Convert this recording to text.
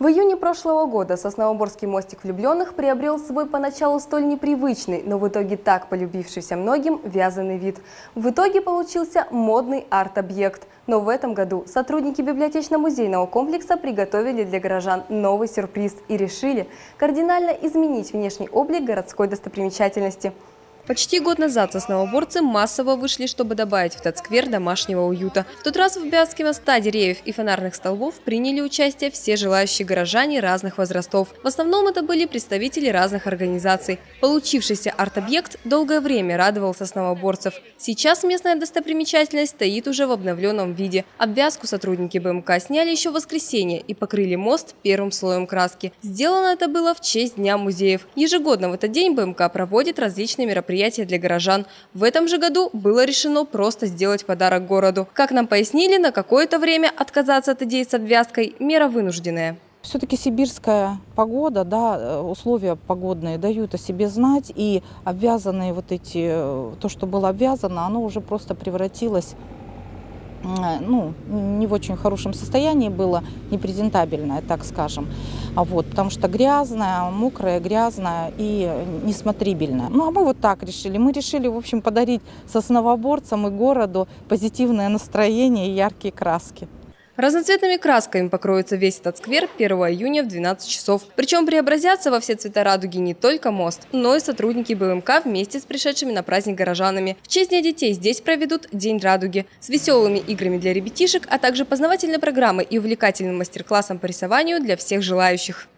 В июне прошлого года Сосновоборский мостик влюбленных приобрел свой поначалу столь непривычный, но в итоге так полюбившийся многим вязаный вид. В итоге получился модный арт-объект. Но в этом году сотрудники библиотечно-музейного комплекса приготовили для горожан новый сюрприз и решили кардинально изменить внешний облик городской достопримечательности. Почти год назад сосновоборцы массово вышли, чтобы добавить в этот сквер домашнего уюта. В тот раз в обвязке моста, деревьев и фонарных столбов приняли участие все желающие горожане разных возрастов. В основном это были представители разных организаций. Получившийся арт-объект долгое время радовал сосновоборцев. Сейчас местная достопримечательность стоит уже в обновленном виде. Обвязку сотрудники БМК сняли еще в воскресенье и покрыли мост первым слоем краски. Сделано это было в честь Дня музеев. Ежегодно в этот день БМК проводит различные мероприятия для горожан. В этом же году было решено просто сделать подарок городу. Как нам пояснили, на какое-то время отказаться от идей с обвязкой – мера вынужденная. Все-таки сибирская погода, да, э, условия погодные дают о себе знать, и обвязанные вот эти, э, то, что было обвязано, оно уже просто превратилось, э, ну, не в очень хорошем состоянии было, непрезентабельное, так скажем. А вот, потому что грязная, мокрая, грязная и несмотрибельная. Ну, а мы вот так решили. Мы решили, в общем, подарить сосновоборцам и городу позитивное настроение и яркие краски. Разноцветными красками покроется весь этот сквер 1 июня в 12 часов. Причем преобразятся во все цвета радуги не только мост, но и сотрудники БМК вместе с пришедшими на праздник горожанами. В честь Дня детей здесь проведут День радуги с веселыми играми для ребятишек, а также познавательной программой и увлекательным мастер-классом по рисованию для всех желающих.